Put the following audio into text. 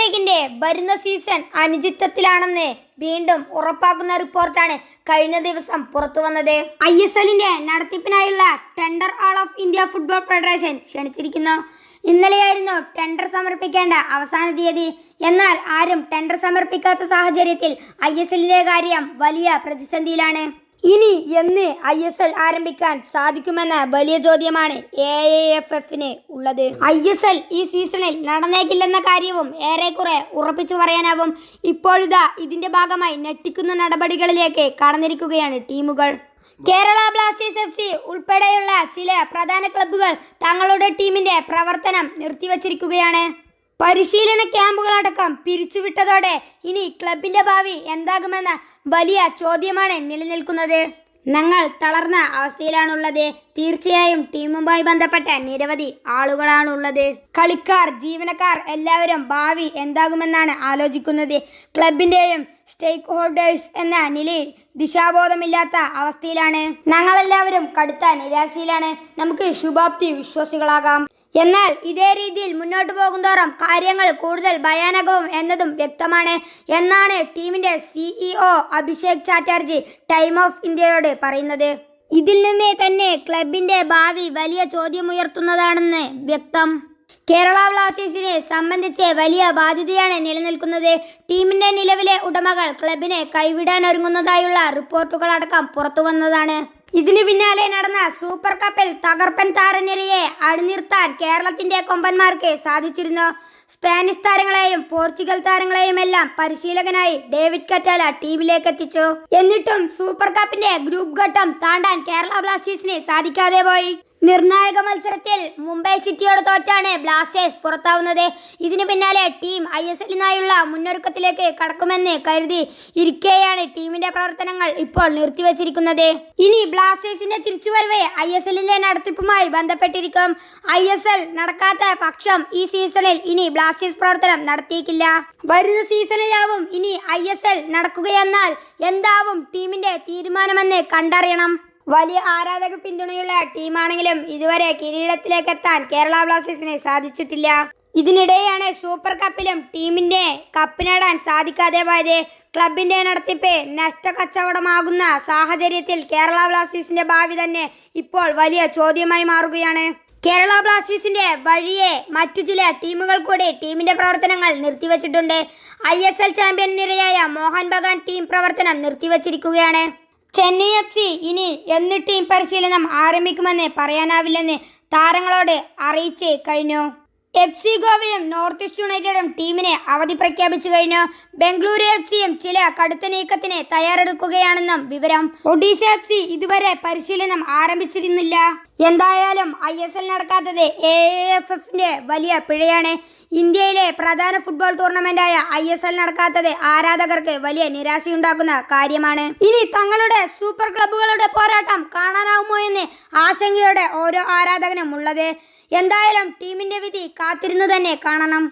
ലീഗിന്റെ വരുന്ന സീസൺ അനുചിത്വത്തിലാണെന്ന് വീണ്ടും ഉറപ്പാക്കുന്ന റിപ്പോർട്ടാണ് കഴിഞ്ഞ ദിവസം പുറത്തു വന്നത്. ഐ എസ് എല്ലിന്റെ നടത്തിപ്പിനായുള്ള tender all of India football federation ക്ഷണിച്ചിരിക്കുന്നു. ഇന്നലെയായിരുന്നു ടെൻഡർ സമർപ്പിക്കേണ്ട അവസാന തീയതി. എന്നാൽ ആരും ടെൻഡർ സമർപ്പിക്കാത്ത സാഹചര്യത്തിൽ ഐ എസ് എല്ലിന്റെ കാര്യം വലിയ പ്രതിസന്ധിയിലാണ്. ഇനി എന്ന് ഐ എസ് എൽ ആരംഭിക്കാൻ സാധിക്കുമെന്ന വലിയ ചോദ്യമാണ് എ എഫ് എഫിന് ഉള്ളത്. ഐ എസ് എൽ ഈ സീസണിൽ നടന്നേക്കില്ലെന്ന കാര്യവും ഏറെക്കുറെ ഉറപ്പിച്ചു പറയാനാവും. ഇപ്പോഴിതാ ഇതിന്റെ ഭാഗമായി ഞെട്ടിക്കുന്ന നടപടികളിലേക്ക് കടന്നിരിക്കുകയാണ് ടീമുകൾ. കേരള ബ്ലാസ്റ്റേഴ്സ് എഫ് സി ഉൾപ്പെടെയുള്ള ചില പ്രധാന ക്ലബ്ബുകൾ തങ്ങളുടെ ടീമിന്റെ പ്രവർത്തനം നിർത്തിവച്ചിരിക്കുകയാണ്. പരിശീലന ക്യാമ്പുകളടക്കം പിരിച്ചുവിട്ടതോടെ ഇനി ക്ലബിന്റെ ഭാവി എന്താകുമെന്ന വലിയ ചോദ്യമാണ് നിലനിൽക്കുന്നത്. ഞങ്ങൾ തളർന്ന അവസ്ഥയിലാണുള്ളത്. തീർച്ചയായും ടീമുമായി ബന്ധപ്പെട്ട നിരവധി ആളുകളാണുള്ളത്. കളിക്കാർ ജീവനക്കാർ എല്ലാവരും ഭാവി എന്താകുമെന്നാണ് ആലോചിക്കുന്നത്. ക്ലബിന്റെയും സ്റ്റേക്ക് ഹോൾഡേഴ്സ് എന്ന നിലയിൽ ദിശാബോധമില്ലാത്ത അവസ്ഥയിലാണ്. ഞങ്ങളെല്ലാവരും കടുത്ത നിരാശയിലാണ്. നമുക്ക് ശുഭാപ്തി വിശ്വാസികളാകാം. എന്നാൽ ഇതേ രീതിയിൽ മുന്നോട്ട് പോകുന്തോറും കാര്യങ്ങൾ കൂടുതൽ ഭയാനകവും എന്നതും വ്യക്തമാണ് എന്നാണ് ടീമിന്റെ CEO Abhishek Chatterjee time of ഇന്ത്യയോട് പറയുന്നത്. ഇതിൽ നിന്ന് തന്നെ ക്ലബിന്റെ ഭാവി വലിയ ചോദ്യമുയർത്തുന്നതാണെന്ന് വ്യക്തം. കേരള ബ്ലാസ്റ്റേഴ്സിനെ സംബന്ധിച്ച് വലിയ ബാധ്യതയാണ് നിലനിൽക്കുന്നത്. ടീമിന്റെ നിലവിലെ ഉടമകൾ ക്ലബിനെ കൈവിടാൻ ഒരുങ്ങുന്നതായുള്ള റിപ്പോർട്ടുകളടക്കം പുറത്തു വന്നതാണ് ഇതിനു പിന്നാലെ നടന്ന സൂപ്പർ കപ്പിൽ തകർപ്പൻ താരനിരയെ അണിനിർത്താൻ കേരളത്തിന്റെ കൊമ്പന്മാർക്ക് സാധിച്ചിരുന്നു. സ്പാനിഷ് താരങ്ങളെയും പോർച്ചുഗൽ താരങ്ങളെയും എല്ലാം പരിശീലകനായി ഡേവിഡ് കറ്റാല ടീമിലേക്ക് എത്തിച്ചു എന്നിട്ടും സൂപ്പർ കപ്പിന്റെ ഗ്രൂപ്പ് ഘട്ടം താണ്ടാൻ കേരള ബ്ലാസ്റ്റേഴ്സിന് സാധിക്കാതെ പോയി. നിർണായക മത്സരത്തിൽ മുംബൈ സിറ്റിയോട് തോറ്റാണ് ബ്ലാസ്റ്റേഴ്സ് പുറത്താവുന്നത്. ഇതിനു പിന്നാലെ ടീം ഐ എസ് എല്ലിനായുള്ള മുന്നൊരുക്കത്തിലേക്ക് കടക്കുമെന്ന് കരുതി ഇരിക്കെയാണ് ടീമിന്റെ പ്രവർത്തനങ്ങൾ ഇപ്പോൾ നിർത്തിവച്ചിരിക്കുന്നത്. ഇനി ബ്ലാസ്റ്റേഴ്സിന്റെ തിരിച്ചുവരവ് ഐ എസ് എല്ലിന്റെ നടത്തിപ്പുമായി ബന്ധപ്പെട്ടിരിക്കും. ഐ എസ് എൽ നടക്കാത്ത പക്ഷം ഈ സീസണിൽ ഇനി ബ്ലാസ്റ്റേഴ്സ് പ്രവർത്തനം നടത്തിയേക്കില്ല വരുന്ന സീസണിലാവും ഇനി ഐ എസ് എൽ നടക്കുകയെന്നാൽ എന്താവും ടീമിന്റെ തീരുമാനമെന്ന് കണ്ടറിയണം. വലിയ ആരാധക പിന്തുണയുള്ള ടീമാണെങ്കിലും ഇതുവരെ കിരീടത്തിലേക്ക് എത്താൻ കേരള ബ്ലാസ്റ്റേഴ്സിന് സാധിച്ചിട്ടില്ല. ഇതിനിടെയാണ് സൂപ്പർ കപ്പിലും ടീമിന്റെ കപ്പ് നേടാൻ സാധിക്കാതെ പോയത്. ക്ലബിന്റെ നടത്തിപ്പ് നഷ്ടക്കച്ചവടമാകുന്ന സാഹചര്യത്തിൽ കേരള ബ്ലാസ്റ്റേഴ്സിന്റെ ഭാവി തന്നെ ഇപ്പോൾ വലിയ ചോദ്യമായി മാറുകയാണ്. കേരള ബ്ലാസ്റ്റേഴ്സിന്റെ വഴിയെ മറ്റു ചില ടീമുകൾ കൂടി ടീമിന്റെ പ്രവർത്തനങ്ങൾ നിർത്തിവച്ചിട്ടുണ്ട്. ഐ എസ് എൽ ചാമ്പ്യൻ നിരയായ മോഹൻ ബഗാൻ ടീം പ്രവർത്തനം നിർത്തിവച്ചിരിക്കുകയാണ്. ചെന്നൈ എഫ് സി ഇനി എന്ന് ടീം പരിശീലനം ആരംഭിക്കുമെന്ന് പറയാനാവില്ലെന്ന് താരങ്ങളോട് അറിയിച്ച് കഴിഞ്ഞു. എഫ് സി ഗോവയും നോർത്ത് ഈസ്റ്റ് യുണൈറ്റഡും ടീമിനെ അവധി പ്രഖ്യാപിച്ചു കഴിഞ്ഞു. ബംഗളൂരു എഫ് സിയും ചില കടുത്ത നീക്കത്തിന് തയ്യാറെടുക്കുകയാണെന്നും വിവരം. ഒഡീഷ എഫ് സി ഇതുവരെ പരിശീലനം ആരംഭിച്ചിരുന്നില്ല. എന്തായാലും ഐ എസ് എൽ നടക്കാത്തത് എ എഫ് എഫിന്റെ വലിയ പിഴയാണ്. ഇന്ത്യയിലെ പ്രധാന ഫുട്ബോൾ ടൂർണമെന്റായ ഐ എസ് എൽ നടക്കാത്തത് ആരാധകർക്ക് വലിയ നിരാശയുണ്ടാക്കുന്ന കാര്യമാണ്. ഇനി തങ്ങളുടെ സൂപ്പർ ക്ലബ്ബുകളുടെ പോരാട്ടം കാണാനാവുമോ എന്ന് ആശങ്കയോടെ ഓരോ ആരാധകനും ഉള്ളത്. എന്തായാലും ടീമിന്റെ വിധി കാത്തിരുന്നു തന്നെ കാണണം.